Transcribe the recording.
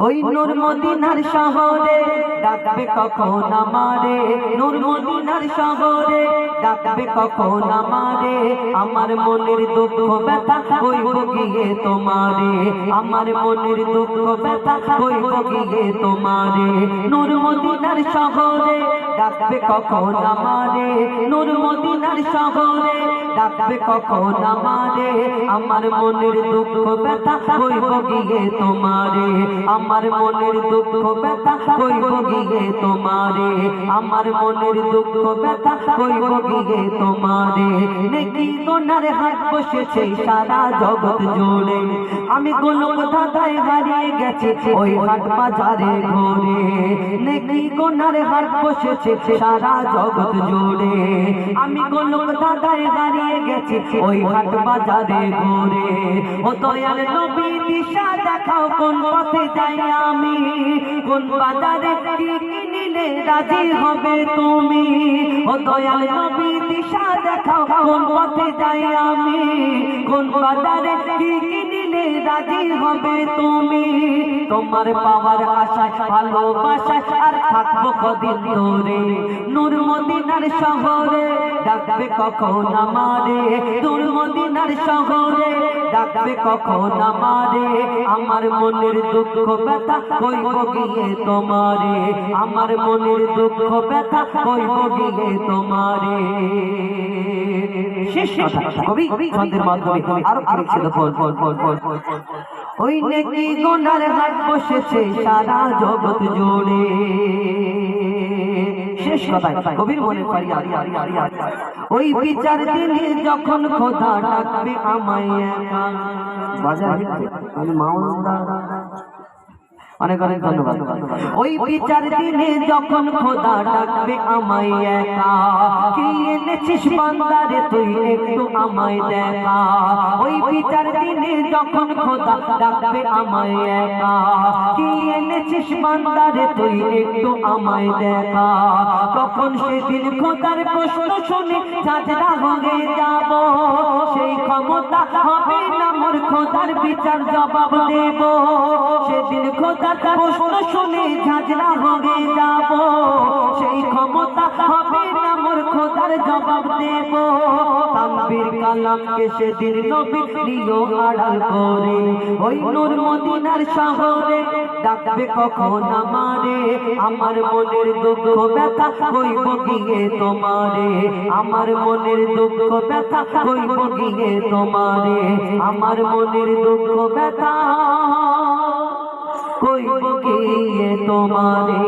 ওই নূর মদিনার শহরে ডাকবে কখন আমারে? নূর মদিনার শহরে ডাকবে কখন আমারে? আমার মনের দুঃখ ব্যথা হইব গিয়ে তোমারে। আমার মনের দুঃখ ব্যথা হইব গিয়ে তোমারে। নূর মদিনার শহরে ডাকবে কখন আমারে? নূর মদিনার শহরে ডাকবে কখন আমারে? আমার মনের দুঃখ ব্যথা হইব গিয়ে তোমারে। আমার মনের দুঃখ ব্যথা হইব গিয়ে তোমারে? আমার মনের দুঃখ ব্যথা হইব গিয়ে তোমারে? নেকি গোনার হাট বসেছে সারা জগৎ জুড়ে। আমি গোলক ধাঁধায় হারিয়ে গেছি ওই হাট বাজারে ঘুরে। নেকি গোনার হাট বসেছে সারা জগৎ জুড়ে। আমি গোলক ধাঁধায় হারিয়ে গেছি। ওই হাট বাজারে ঘুরে। ও দয়াল নবী দিশা দেখাও কোন পথে যাই আমি। কোন বাজারে কি কিনিলে রাজি হবে তুমি। ও দয়াল নবী দিশা দেখাও কোন পথে যাই আমি। কোন বাজারে কি কিনিলে রাজি হবে তুমি। তোমার পাওয়ার আশায় ভালোবাসা আর থাকব কদিন ধরে। নূর মদিনার শহরে ডাকবে কখন আমারে? নূর মদিনার শহরে ডাকবে কখন আমারে? আমার মনের দুঃখ ব্যথা হইব গিয়ে তোমারে। আমার মনের দুঃখ ব্যথা হইব গিয়ে তোমারে। শেষ কথা কবি ছন্দের মাধ্যমে আরও। ওই নেকি গোনার হাট বসেছে সারা জগৎ জুড়ে। শেষ কথায় কবির মনে পারি আরি আরি আরি আরি ওই বিচার দিনে যখন খোদা ডাকবে আমায় একা। বাজার আমি মাওলা অনেক অনেক ধন্যবাদ। ওই বিচার দিনে যখন খোদা ডাকবে আমায় একা, কি এনেছিস বান্দারে তুই একটু আমায় দেখা? ওই বিচার দিনে যখন খোদা ডাকবে আমায় একা, কি এনেছিস বান্দারে তুই একটু আমায় দেখা? তখন সেদিন খোদার প্রশ্ন শুনে চাঁদরা হয়ে যাব। ক্ষমতা হবে না মোর খোদার বিচার জবাব দেব। সেদিন খোদার প্রশ্ন শুনে ঝাঁঝরা হয়ে যাব। সেই ক্ষমতা হবে না মোর খোদার জবাব দেব। তাম্বির কালামকে সেদিন নবী নিও আড়াল করে। ওই নূর মদিনার শহরে ডাকবে কখন আমারে? আমার মনের দুঃখ ব্যথা হইব গিয়ে তোমারে। আমার মনের দুঃখ ব্যথা হইব গিয়ে তোমারে। আমার মনের দুঃখ ব্যথা কইব গিয়ে তোমারে।